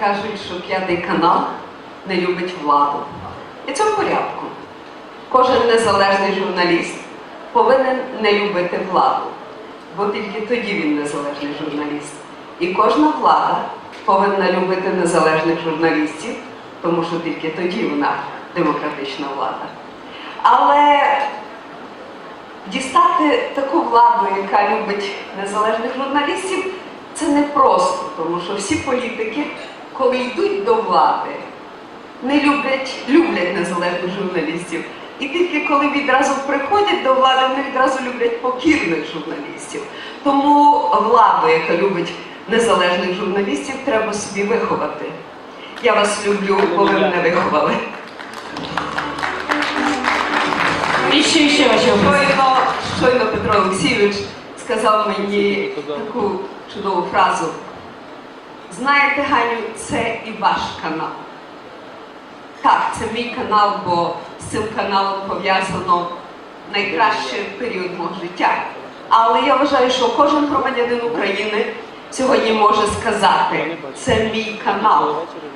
кажуть, що п'ятий канал не любить владу. І це в порядку. Кожен незалежний журналіст повинен не любити владу, бо тільки тоді він незалежний журналіст. І кожна влада повинна любити незалежних журналістів, тому що тільки тоді вона демократична влада. Але дістати таку владу, яка любить незалежних журналістів, це не просто, тому що всі політики, коли йдуть до влади, не люблять, люблять незалежних журналістів. І тільки коли відразу приходять до влади, вони відразу люблять покірних журналістів. Тому владу, яка любить незалежних журналістів, треба собі виховати. Я вас люблю, бо ви мене виховали. І ще, ще. Щойно, щойно Петро Олексійович сказав мені таку чудову фразу. Знаєте, Ганю, це і ваш канал. Так, це мій канал, бо з цим каналом пов'язано найкращий період мого життя. Але я вважаю, що кожен громадянин України сьогодні може сказати, це мій канал,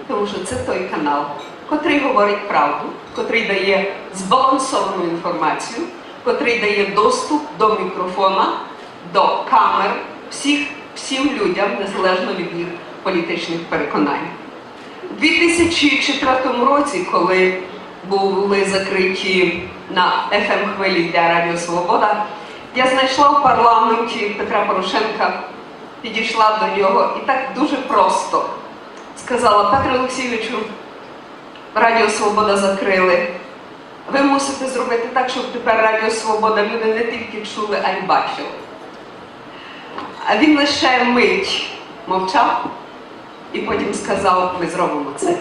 тому що це той канал, котрий говорить правду, котрий дає збалансовану інформацію, котрий дає доступ до мікрофона, до камер всіх, всім людям, незалежно від їх політичних переконань. У 2004 році, коли були закриті на fm хвилі для Радіо Свобода, я знайшла в парламенті Петра Порошенка, підійшла до нього і так дуже просто сказала Петру Олексійовичу, Радіо Свобода закрили. Ви мусите зробити так, щоб тепер Радіо Свобода люди не тільки чули, а й бачили. А він лише мить мовчав і потім сказав, ми зробимо це.